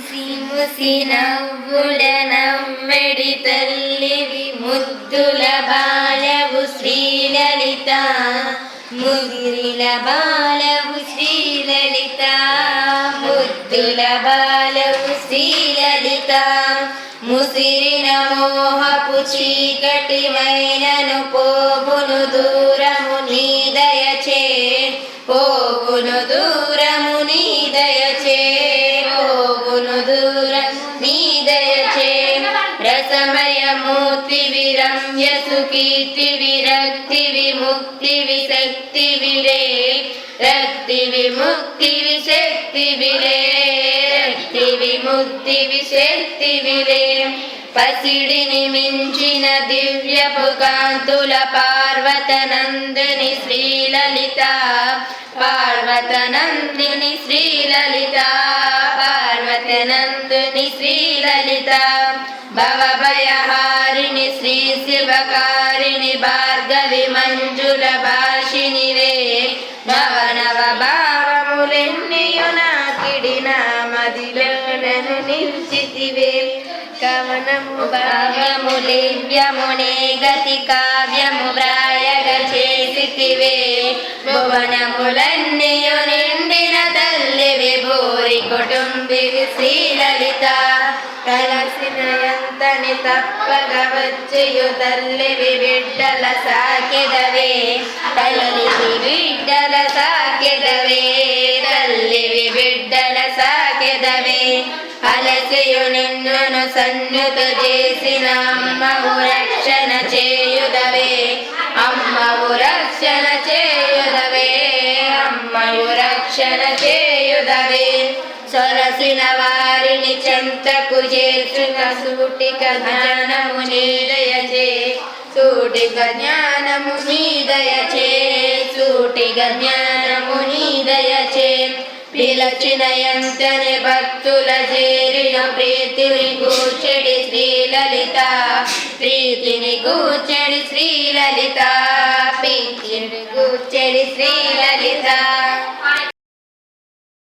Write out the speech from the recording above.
ముసి ముసి నవ్వుల నమ్మెడి తల్లివి ముద్దుల బాలవు శ్రీలలిత ముదిరిల బాలవు శ్రీలలిత ముద్దుల బాలవు శ్రీలలిత ముసిరిన మోహపు చీకటి మైనను పోగును దూరము నీ దయచే పోగును దూర దూరం నీ దయచే రసమయమూర్తి విరమ్య సుకీర్తి విరక్తి విముక్తి విశక్తి విరే రక్తి విముక్తి విశక్తి విరే రక్తి విముక్తి విశక్తి విరే పసిడిని మించిన దివ్యపు కాంతుల పార్వతనందిని శ్రీలలిత పార్వతనందిని శ్రీలలితా శ్రీ శ్రీలలిత భవభయహారిణి శ్రీ శివకారిణి భార్గవి మంజుల భాషిని రే నవ భావములెన్నియు నాకిడిన మదిలోనను నిల్చితివే. కవనము భావములివ్యమునే గతి కావ్యము వ్రాయగ చేసితివే. భువనములన్నీయు విభూరి కుటుంబివి శ్రీలలిత కలసిన ఎంతని తప్పగ వచ్చయు తల్లివి బిడ్డల సాకెదవే. తల్లివి బిడ్డల సాకెదవే తల్లివి బిడ్డల సాకెదవే. అలసియు నిన్నును సన్నుత చేసిన అమ్మవు రక్షణ చేయుదవే. అమ్మవు రక్షణ చేయుదవే అమ్మవు రక్షణ చేయుదవే. సొరసిన వారిని చెంతకు చేర్చుక సూటిక జ్ఞానము నీదయచే. సూటిక జ్ఞానము నీదయచే. సూటిక జ్ఞానము నీదయచే. పిలచిన ఎంతని భక్తుల చేరిన ప్రీతిని కూర్చెడి శ్రీలలిత. ప్రీతిని కూర్చెడి శ్రీలలిత. ప్రీతిని కూర్చెడి శ్రీలలిత